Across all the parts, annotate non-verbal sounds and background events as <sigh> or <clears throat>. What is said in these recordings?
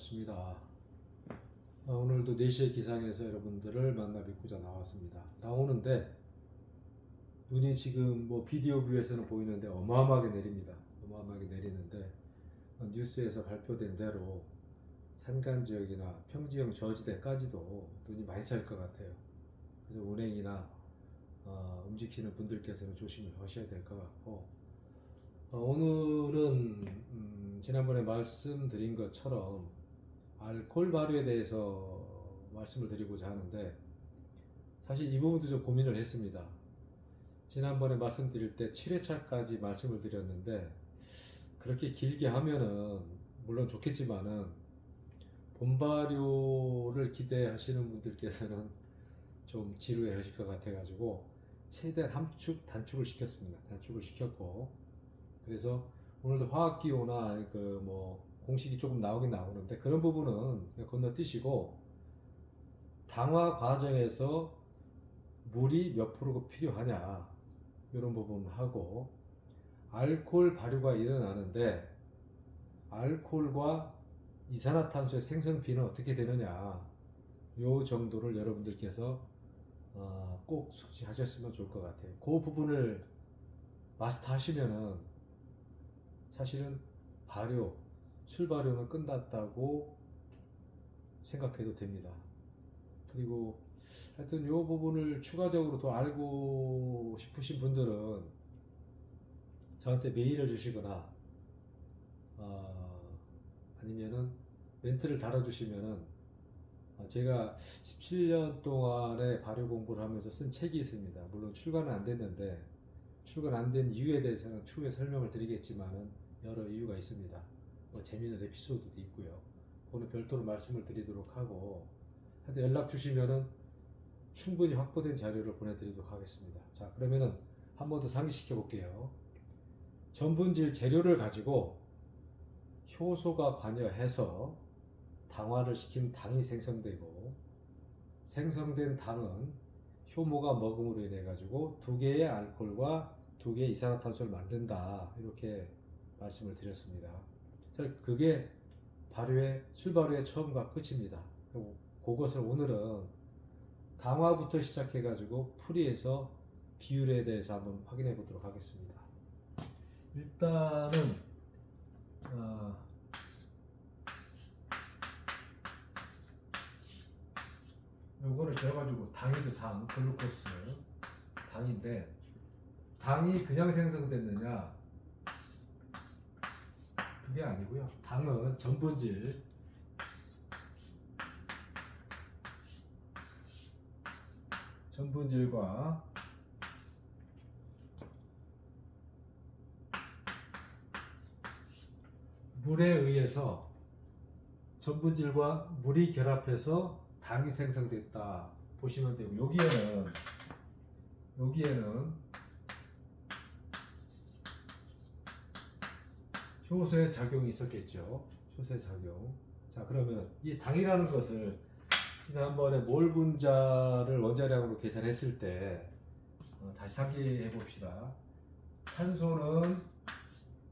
반갑습니다. 어, 오늘도 4시의 기상에서 여러분들을 만나 뵙고자 나왔습니다. 나오는데 눈이 지금 뭐 비디오 뷰에서는 보이는데 어마어마하게 내립니다. 어마어마하게 내리는데 어, 뉴스에서 발표된 대로 산간 지역이나 평지형 저지대까지도 눈이 많이 쌀것 같아요. 그래서 운행이나 어, 움직이시는 분들께서는 조심을 하셔야 될 것 같고 어, 오늘은 음, 지난번에 말씀드린 것처럼 알코올 발효에 대해서 말씀을 드리고자 하는데 사실 이 부분도 좀 고민을 했습니다. 지난번에 말씀드릴 때 7회차까지 말씀을 드렸는데 그렇게 길게 하면은 물론 좋겠지만은 본발효를 기대하시는 분들께서는 좀 지루해 하실 것 같아 가지고 최대한 함축 단축을 시켰습니다. 단축을 시켰고 그래서 오늘도 화학 기호나 그 뭐 공식이 조금 나오긴 나오는데 그런 부분은 건너뛰시고 당화 과정에서 물이 몇 프로가 필요하냐 이런 부분 하고 알코올 발효가 일어나는데 알코올과 이산화탄소의 생성비는 어떻게 되느냐 요 정도를 여러분들께서 어, 꼭 숙지하셨으면 좋을 것 같아요. 그 부분을 마스터 하시면은 사실은 발효, 술발효는 끝났다고 생각해도 됩니다. 그리고 하여튼 이 부분을 추가적으로 더 알고 싶으신 분들은 저한테 메일을 주시거나 어, 아니면은 멘트를 달아주시면은 어, 제가 17년 동안의 발효 공부를 하면서 쓴 책이 있습니다. 물론 출간은 안 됐는데 출간 안 된 이유에 대해서는 추후에 설명을 드리겠지만은 여러 이유가 있습니다. 뭐 재미있는 에피소드도 있고요. 그거는 별도로 말씀을 드리도록 하고 하여튼 연락 주시면은 충분히 확보된 자료를 보내드리도록 하겠습니다. 자 그러면은 한 번 더 상기시켜 볼게요. 전분질 재료를 가지고 효소가 관여해서 당화를 시킨 당이 생성되고 생성된 당은 효모가 먹음으로 인해 가지고 두 개의 알코올과 두 개의 이산화탄소를 만든다 이렇게 말씀을 드렸습니다. 그게 발효의 술발효의 처음과 끝입니다. 그것을 오늘은 당화부터 시작해 가지고 풀이에서 비율에 대해서 한번 확인해 보도록 하겠습니다. 일단은 어, 요거를 재가지고 당이도 당, 글루코스 당인데 당이 그냥 생성됐느냐 그게 아니고요. 당은 전분질 전분질과 물에 의해서 전분질과 물이 결합해서 당이 생성됐다 보시면 되고 여기에는 여기에는 효소의 작용이 있었겠죠. 효소의 작용. 자 그러면 이 당이라는 것을 지난번에 몰 분자를 원자량으로 계산했을 때 어, 다시 상기해 봅시다. 탄소는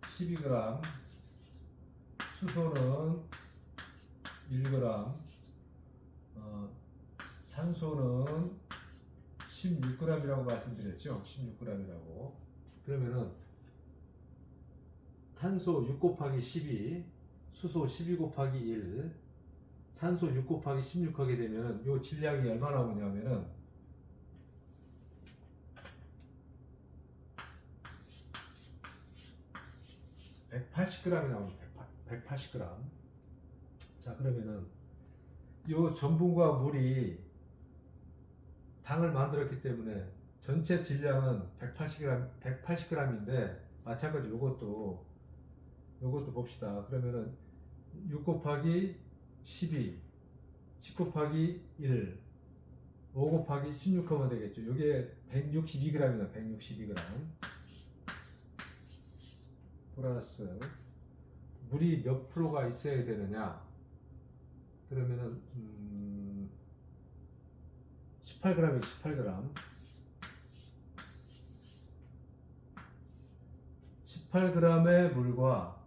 12g, 수소는 1g, 어, 산소는 16g이라고 말씀드렸죠. 16g이라고. 그러면은 탄소 6 곱하기 12, 수소 12 곱하기 1, 산소 6 곱하기 16 하게 되면은 요 질량이 얼마나 오냐면은 (180g이) 나옵니다 (180g) 자 그러면은 요 전분과 물이 당을 만들었기 때문에 전체 질량은 180g, 180g인데 마찬가지로 요것도 요것도 봅시다. 그러면은 6 곱하기 12, 10 곱하기 1, 5 곱하기 16 하면 되겠죠. 요게 162g이다. 162g. 플러스 물이 몇 프로가 있어야 되느냐? 그러면은 음 18g이 18g. 18g의 물과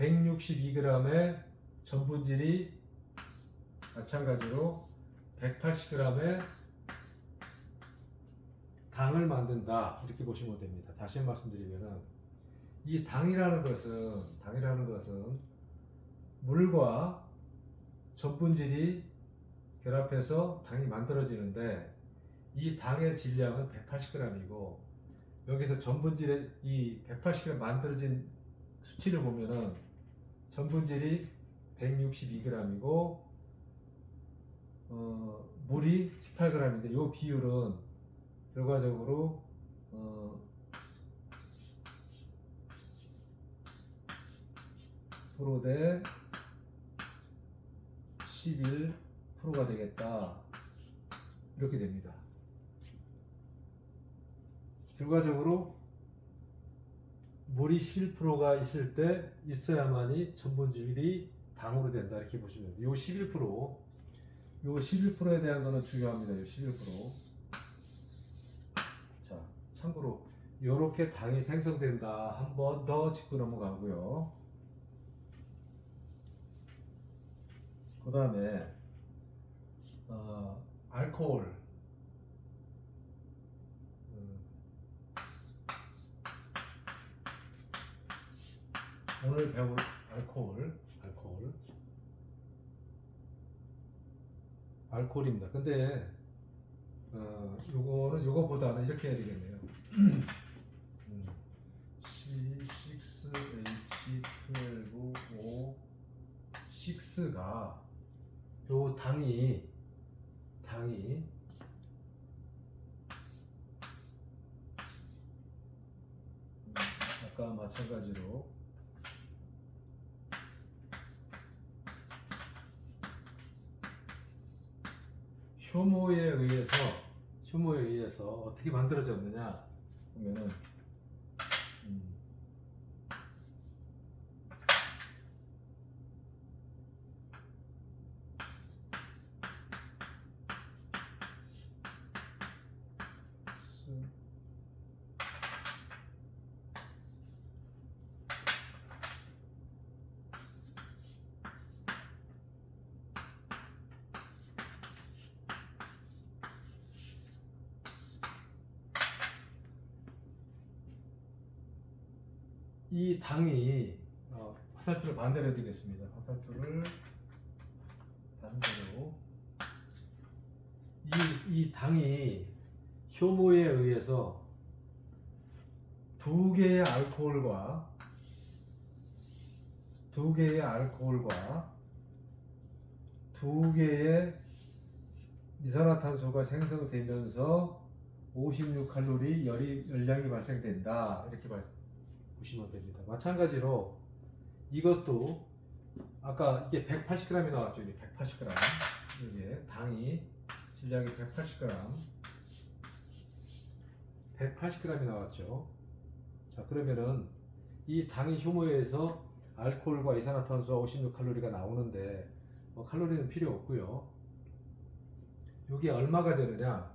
162g의 전분질이 마찬가지로 180g의 당을 만든다 이렇게 보시면 됩니다. 다시 말씀드리면은 이 당이라는 것은 당이라는 것은 물과 전분질이 결합해서 당이 만들어지는데 이 당의 질량은 180g이고 여기서 전분질의 이 180g 만들어진 수치를 보면은 전분질이 162g이고 어, 물이 18g인데 이 비율은 결과적으로 어, 프로 대 11%가 되겠다. 이렇게 됩니다. 결과적으로 물이 11%가 있을 때 있어야만이 전분질이 당으로 된다 이렇게 보시면 돼요. 요 11%, 요 11%에 대한 거는 중요합니다. 요 11%. 자, 참고로 이렇게 당이 생성된다. 한 번 더 짚고 넘어가고요. 그 다음에 어, 알코올 음, 오늘 배울 알코올 알코올 알코올입니다. 근데 어, 요거는 요거보다는 이렇게 해야 되겠네요. 음, C6H12O 6가 요 당이 당이 음, 아까 마찬가지로 효모에 의해서 효모에 의해서 어떻게 만들어졌느냐 보면은 음, 스- 이 당이 어, 화살표를 반대로 해드리겠습니다. 화살표를 반대로 이, 이 당이 효모에 의해서 두 개의 알코올과 두 개의 알코올과 두 개의 이산화탄소가 생성되면서 56칼로리 열이 열량이 발생된다 이렇게 말, 보시면 됩니다. 마찬가지로 이것도 아까 이게 180g이 나왔죠. 이게 180g 이게 당이 질량이 180g 180g이 나왔죠. 자 그러면은 이 당이 효모에서 알코올과 이산화탄소와 56칼로리가 나오는데 뭐 칼로리는 필요 없고요. 이게 얼마가 되느냐?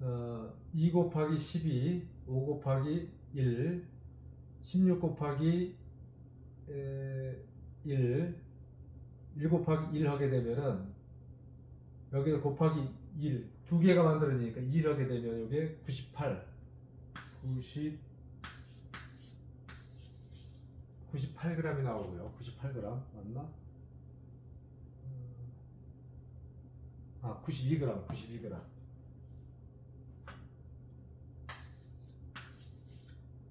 어, 2 곱하기 12, 5 곱하기 1, 16 곱하기 에, 1, 1 곱하기 1 하게 되면은 여기 곱하기 1, 두 개가 만들어지니까 1 하게 되면 여기 98, 90, 98g이 나오고요. 98g 맞나? 음, 아, 92g, 92g.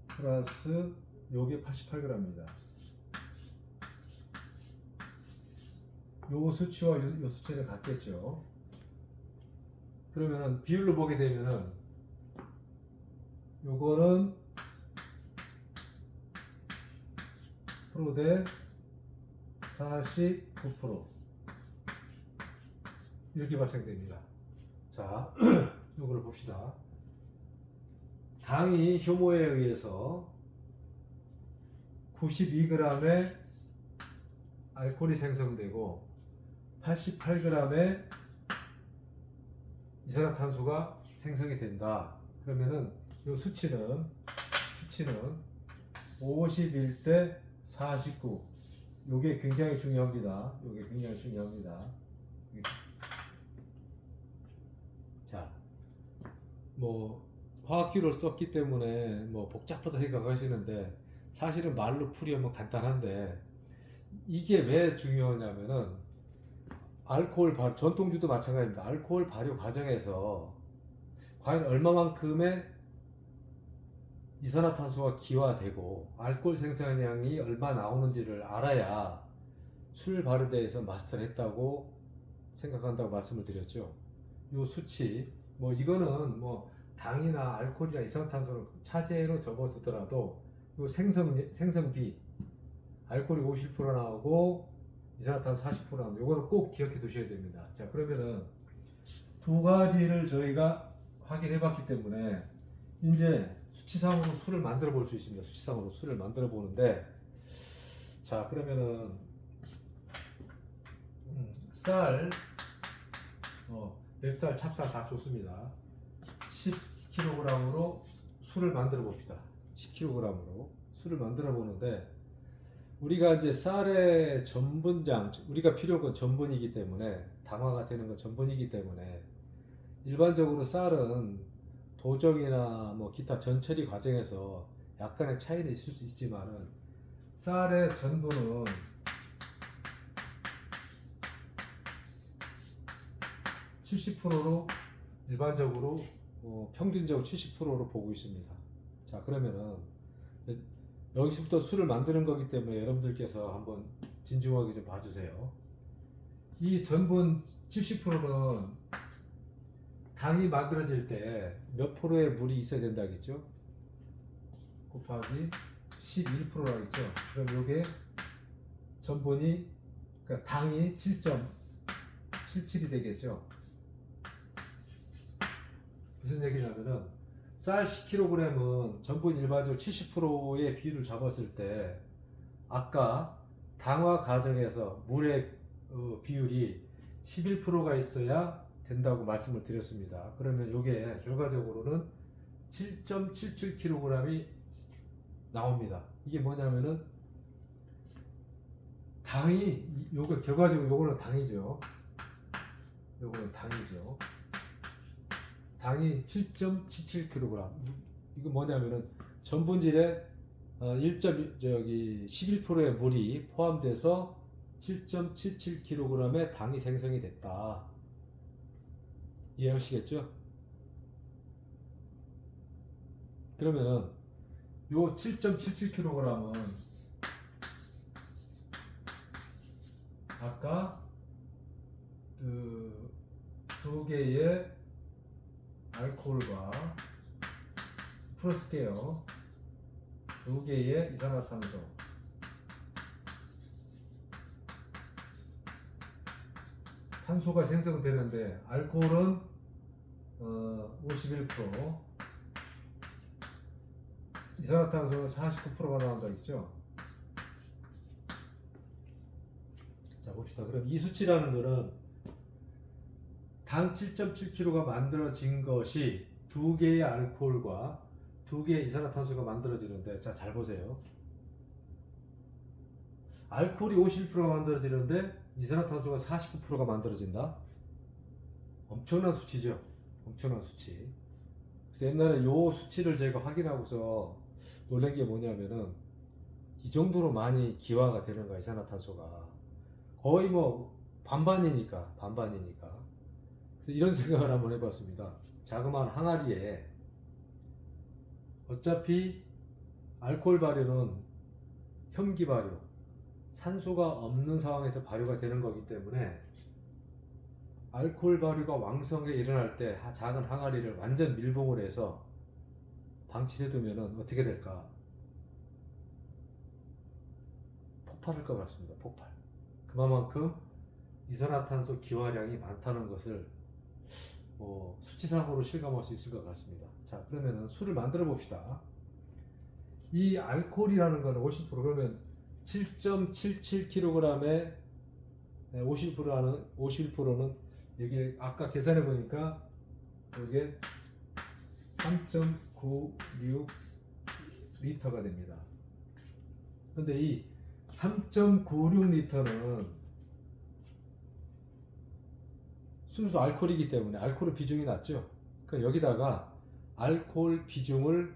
플러스 요게 88g입니다. 요 수치와 요, 요 수치는 같겠죠. 그러면은 비율로 보게 되면은 요거는 프로 대 49% 이렇게 발생됩니다. 자, <clears throat> 요거를 봅시다. 당이 효모에 의해서 92g의 알코올이 생성되고 88g의 이산화탄소가 생성이 된다. 그러면은 이 수치는 수치는 51대 49 요게 굉장히 중요합니다. 요게 굉장히 중요합니다. 자, 뭐 화학기를 썼기 때문에 뭐 복잡하다 생각하시는데 사실은 말로 풀이하면 간단한데 이게 왜 중요하냐면은 알코올 발 전통주도 마찬가지입니다. 알코올 발효 과정에서 과연 얼마만큼의 이산화탄소가 기화되고 알코올 생산량이 얼마 나오는지를 알아야 술 발효대에서 마스터를 했다고 생각한다고 말씀을 드렸죠. 요 수치 뭐 이거는 뭐 당이나 알코올이나 이산화탄소를 차제로 접어두더라도 요 생성 생성비 알코올이 50% 나오고 이산화탄소 40% 나오고 요거는 꼭 기억해 두셔야 됩니다. 자 그러면은 두 가지를 저희가 확인해 봤기 때문에 이제 수치상으로 술을 만들어 볼 수 있습니다. 수치상으로 술을 만들어 보는데 자 그러면은 음, 쌀, 어, 맵쌀, 찹쌀 다 좋습니다. 10kg으로 술을 만들어 봅시다. 10kg으로 술을 만들어 보는데 우리가 이제 쌀의 전분장 우리가 필요한 전분이기 때문에 당화가 되는 건 전분이기 때문에 일반적으로 쌀은 도정이나 뭐 기타 전처리 과정에서 약간의 차이는 있을 수 있지만은 쌀의 전분은 70%로 일반적으로 어, 평균적으로 70%로 보고 있습니다. 자 그러면은 여기서부터 술을 만드는 거기 때문에 여러분들께서 한번 진중하게 좀 봐주세요. 이 전분 70%는 당이 만들어질 때 몇 프로의 물이 있어야 된다겠죠? 곱하기 11%라겠죠? 그럼 이게 전분이 그러니까 당이 7.77이 되겠죠? 무슨 얘기냐면은 쌀 10kg은 전분 일반적으로 70%의 비율을 잡았을 때 아까 당화 과정에서 물의 어, 비율이 11%가 있어야 된다고 말씀을 드렸습니다. 그러면 이게 결과적으로는 7.77kg이 나옵니다. 이게 뭐냐면은 당이 요거 결과적으로 요거는 당이죠. 요거는 당이죠. 당이 7.77kg. 이거 뭐냐면은 전분질에 어, 1. 저기 11%의 물이 포함돼서 7.77kg의 당이 생성이 됐다. 이해하시겠죠? 그러면은 요 7.77kg은 아까 그 두 개의 알코올과 풀어쓸게요. 두 개의 이산화탄소. 탄소가 생성되는데 알코올은 어, 51% 이산화탄소는 49%가 나온다 있죠. 자 봅시다. 그럼 이 수치라는 거는 당 7.7kg가 만들어진 것이 두 개의 알코올과 두 개의 이산화탄소가 만들어지는데 자 잘 보세요. 알코올이 51%가 만들어지는데 이산화탄소가 49%가 만들어진다. 엄청난 수치죠. 엄청난 수치. 그래서 옛날에 요 수치를 제가 확인하고서 놀란 게 뭐냐면은 이 정도로 많이 기화가 되는 거야 이산화탄소가 거의 뭐 반반이니까 반반이니까 이런 <laughs> 생각을 한번 해봤습니다. 자그마한 항아리에 어차피 알코올 발효는 혐기 발효, 산소가 없는 상황에서 발효가 되는 거기 때문에 알코올 발효가 왕성하게 일어날 때 하- 작은 항아리를 완전 밀봉을 해서 방치해 두면은 어떻게 될까? 폭발할 것 같습니다. 폭발. 그만큼 이산화탄소 기화량이 많다는 것을 뭐 수치상으로 실감할 수 있을 것 같습니다. 자, 그러면은 술을 만들어 봅시다. 이 알코올이라는 거는 50% 그러면 7.77kg에 50%라는 51%는 여기 아까 계산해 보니까 이게 3.96 리터가 됩니다. 근데 이 3.96 리터는 수소 알코올이기 때문에 알코올 비중이 낮죠. 그럼 여기다가 알코올 비중을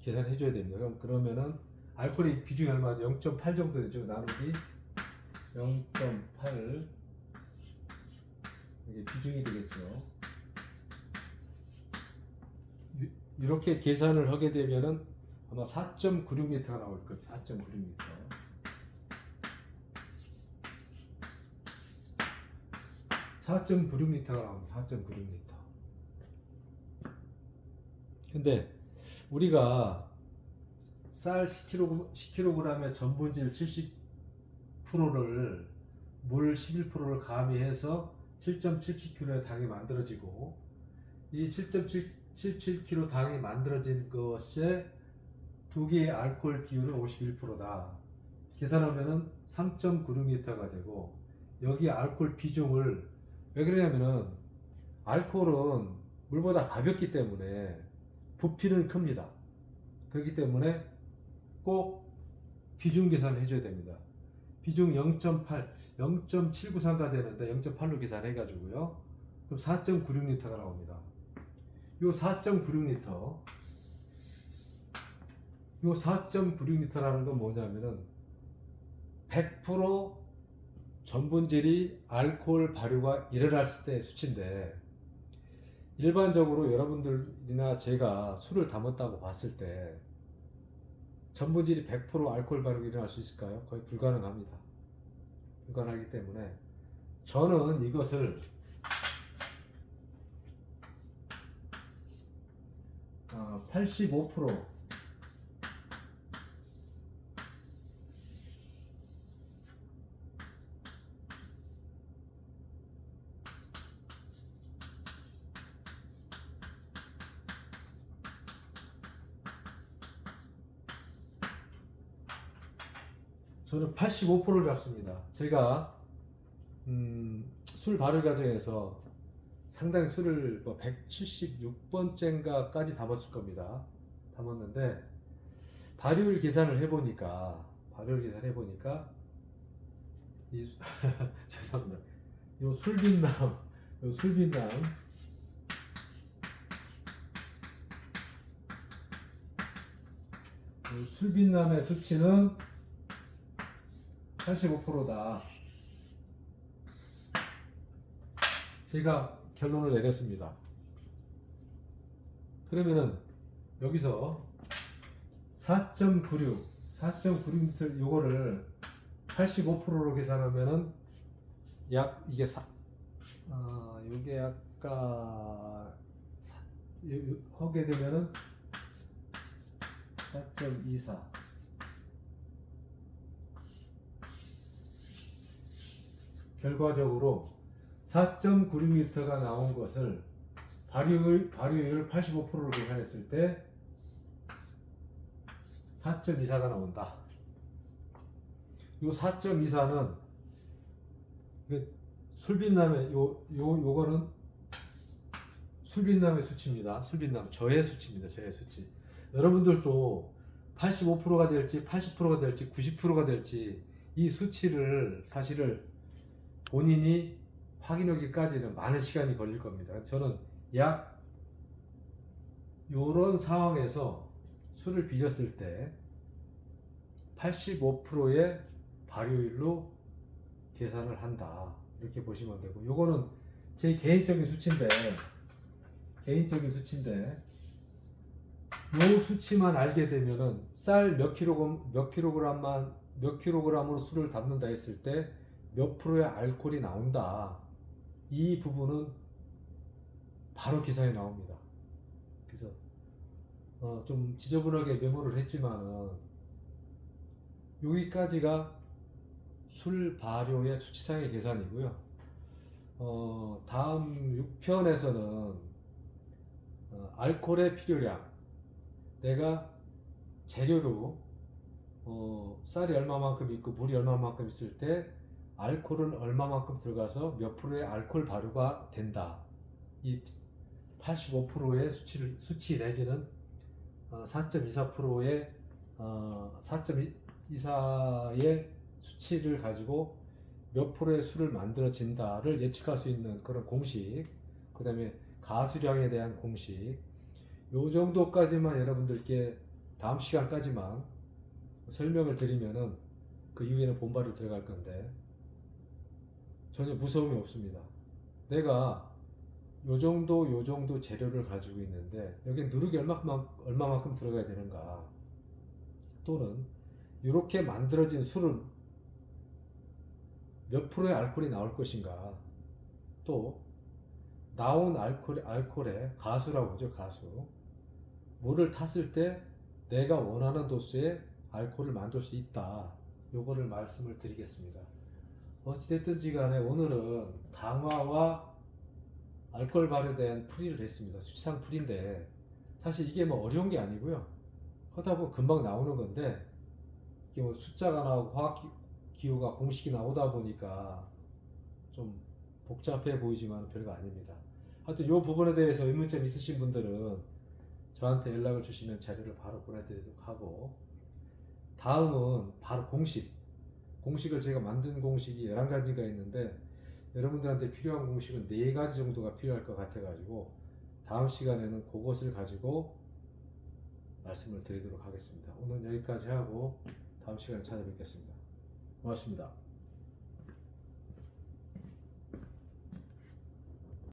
계산해 줘야 됩니다. 그럼 그러면은 알코올 비중이 얼마죠? 0.8 정도 되죠. 나누기 0.8 이게 비중이 되겠죠. 이렇게 계산을 하게 되면은 아마 4.96m가 나올 겁니다. 4.96m. 4.96L가 나옵니다. 4.96L. 근데 우리가 쌀 10kg, 10kg의 전분질 70%를 물 11%를 가미해서 7.77kg의 당이 만들어지고 이 7.77kg 당이 만들어진 것에 두 개의 알코올 비율은 51%다. 계산하면은 3.96L가 되고 여기 알코올 비중을 왜 그러냐면은 알코올은 물보다 가볍기 때문에 부피는 큽니다. 그렇기 때문에 꼭 비중 계산을 해줘야 됩니다. 비중 0.8, 0.793가 되는데 0.8로 계산해 가지고요. 그럼 4.96리터가 나옵니다. 요 4.96리터, 요 4.96리터라는 건 뭐냐면은 100% 전분질이 알코올 발효가 일어났을 때 수치인데 일반적으로 여러분들이나 제가 술을 담았다고 봤을 때 전분질이 100% 알코올 발효가 일어날 수 있을까요? 거의 불가능합니다. 불가능하기 때문에 저는 이것을 어, 85% 85%를 잡습니다. 제가 음, 술 발효 과정에서 상당히 술을 뭐 176번째인가까지 담았을 겁니다. 담았는데 발효율 계산을 해보니까 발효율 계산 해보니까 이 수- <laughs> 죄송합니다. 요 술빈남, 요 술빈남 요 술빈남의 수치는 85%다. 제가 결론을 내렸습니다. 그러면은 여기서 4.96, 4.96m 요거를 85%로 계산하면은 약 이게 사, 아 요게 아까 하게 되면은 4.24 결과적으로 4.96m가 나온 것을 발효율, 발효율 85%로 계산했을 때 4.24가 나온다. 요 4.24는 술빈남의 요, 요, 요거는 술빈남의 수치입니다. 술빈남 저의 수치입니다. 저의 수치. 여러분들도 85%가 될지 80%가 될지 90%가 될지 이 수치를 사실을 본인이 확인하기까지는 많은 시간이 걸릴 겁니다. 저는 약 요런 상황에서 술을 빚었을 때 85%의 발효율로 계산을 한다. 이렇게 보시면 되고 요거는 제 개인적인 수치인데 개인적인 수치인데 요 수치만 알게 되면은 쌀 몇 킬로그램 몇 킬로그램만 몇 킬로그램으로 술을 담는다 했을 때 몇 프로의 알코올이 나온다. 이 부분은 바로 기사에 나옵니다. 그래서 어, 좀 지저분하게 메모를 했지만 여기까지가 술 발효의 수치상의 계산이고요. 어, 다음 6편에서는 어, 알코올의 필요량 내가 재료로 어, 쌀이 얼마만큼 있고 물이 얼마만큼 있을 때 알코올은 얼마만큼 들어가서 몇 프로의 알코올 발효가 된다. 이 85%의 수치를 수치 내지는 어, 4.24%의 어, 4.24의 수치를 가지고 몇 프로의 수를 만들어진다를 예측할 수 있는 그런 공식, 그 다음에 가수량에 대한 공식, 요 정도까지만 여러분들께 다음 시간까지만 설명을 드리면은 그 이후에는 본발을 들어갈 건데 전혀 무서움이 없습니다. 내가 요 정도 요 정도 재료를 가지고 있는데 여기 누르기 얼마만큼 얼마만큼 들어가야 되는가. 또는 이렇게 만들어진 술은 몇 프로의 알코올이 나올 것인가. 또 나온 알코올 알코올의 가수라고 하죠 가수. 물을 탔을 때 내가 원하는 도수의 알코올을 만들 수 있다. 요거를 말씀을 드리겠습니다 어찌됐든지 간에 오늘은 당화와 발효에 대한 풀이를 했습니다. 수치상 풀인데 사실 이게 뭐 어려운 게 아니고요. 하다 보면 금방 나오는 건데 이게 뭐 숫자가 나오고 화학 기- 기호가 공식이 나오다 보니까 좀 복잡해 보이지만 별거 아닙니다. 하여튼 이 부분에 대해서 의문점 있으신 분들은 저한테 연락을 주시면 자료를 바로 보내드리도록 하고 다음은 바로 공식 공식을 제가 만든 공식이 11가지가 있는데 여러분들한테 필요한 공식은 4가지 정도가 필요할 것 같아가지고 다음 시간에는 그것을 가지고 말씀을 드리도록 하겠습니다. 오늘 여기까지 하고 다음 시간에 찾아뵙겠습니다. 고맙습니다.